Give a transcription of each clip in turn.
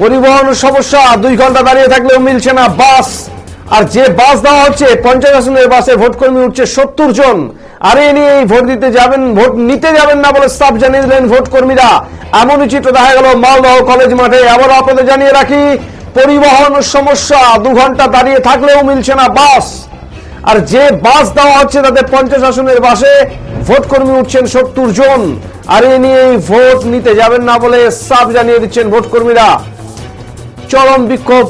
পরিবহন সমস্যা, দুই ঘণ্টা দাঁড়িয়ে থাকলেও মিলছে না বাস। আর যে বাস দেওয়া হচ্ছে, পঞ্চাশ আসনের বাসে ভোটকর্মী উঠছে সত্তর জন। আর এ নিয়ে ভোট দিতে যাবেন, ভোট নিতে যাবেন না বলে স্টাফ জানিয়ে দিলেন ভোট কর্মীরা এমনই চিত্র দেখা গেল মালদহ কলেজ মাঠে। আবার আপনাদের জানিয়ে রাখি, পরিবহন সমস্যা, দু ঘণ্টা দাঁড়িয়ে থাকলেও মিলছে না বাস। আর যে বাস দেওয়া হচ্ছে তাতে পঞ্চাশ আসনের বাসে ভোট কর্মী উঠছেন সত্তর জন। আর এ নিয়ে ভোট নিতে যাবেন না বলে সাফ জানিয়ে দিচ্ছেন ভোট কর্মীরা চরম বিক্ষোভ।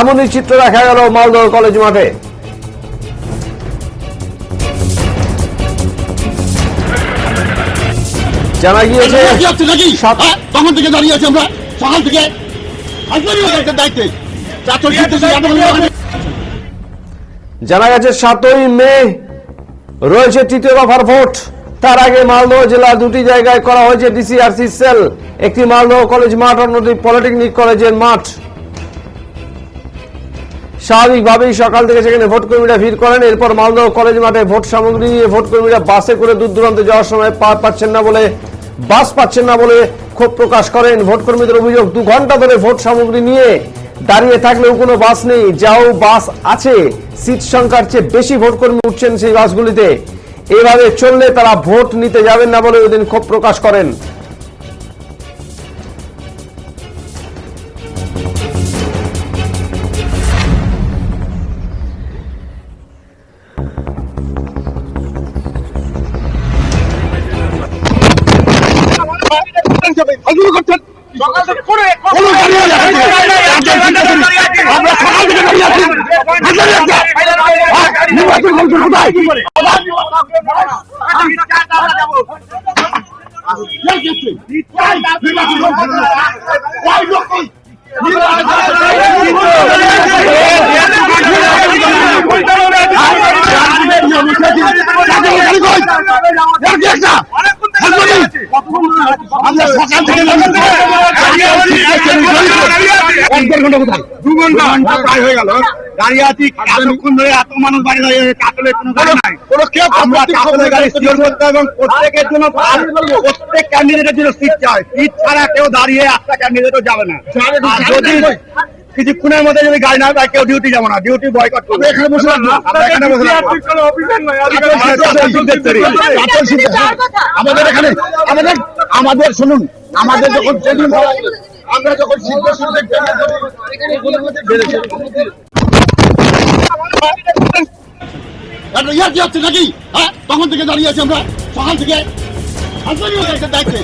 এমনই চিত্র দেখা গেল মালদহ কলেজ মাঠে। জানা গিয়েছে হ্যাঁ? তখন থেকে দাঁড়িয়ে আছি আমরা। সকাল থেকে জানা গেছে সাতই মে রয়েছে তৃতীয় দফার ভোট। তার আগে মালদহ জেলার দুটি জায়গায় করা হয়েছে ডিসিআরসি সেল একটি মালদহ কলেজ মাঠ, অন্যটি পলিটেকনিক কলেজের মাঠ। স্বাভাবিকভাবেই সকাল থেকে সেখানে ভোট কর্মীরা ভিড় করেন। এরপর মালদহ কলেজ মাঠে ভোট সামগ্রী নিয়ে ভোট কর্মীরা বাসে করে দূর দূরান্তে যাওয়ার সময় পাচ্ছেন না বলে, বাস পাচ্ছেন না বলে ক্ষোভ প্রকাশ করেন। ভোট কর্মীদের অভিযোগ, দু ঘণ্টা ধরে ভোট সামগ্রী নিয়ে দাঁড়িয়ে থাকলেও কোনো বাস নেই। যাও, বাস আছে। সিট সংখ্যার চেয়ে বেশি ভোট কর্মী উঠছেন সেই বাসগুলিতে। এভাবে চললে তারা ভোট নিতে যাবেন না বলে ওদিন ক্ষোভ প্রকাশ করেন। সকাল থেকে করে কোনো দাঁড়িয়ে আছি আমরা সকাল থেকে দাঁড়িয়ে আছি নির্বাচন কমিশন কোথায় আমরা সকাল থেকে এক ঘণ্টা কোথায় দু ঘণ্টা প্রায় হয়ে গেল দাঁড়িয়ে আছি এতক্ষণ ধরে এত মানুষ বাড়ি দাঁড়িয়ে কাতলের কোনো গাড়ি নাই আমরা কাতলের গাড়ি সিওর করতে এবং প্রত্যেকের জন্য প্রত্যেক ক্যান্ডিডেটের জন্য সিট চাই সিট ছাড়া কেউ দাঁড়িয়ে একটা ক্যান্ডিডেটও যাবে না যদি কিছুক্ষণের মধ্যে যদি গাড়ি না পায় কেউ ডিউটি যাব না ডিউটি বয়কট করবে এখানে বসে আমরা এখানে বসে আমাদের এখানে আমাদের আমাদের শুনুন আমাদের যখন ট্রেনিং হয় আমরা যখন শিখব শিখবে ইয়ার কি হচ্ছে নাকি? হ্যাঁ তখন থেকে দাঁড়িয়ে আছি আমরা। সকাল থেকে। দায়িত্বে।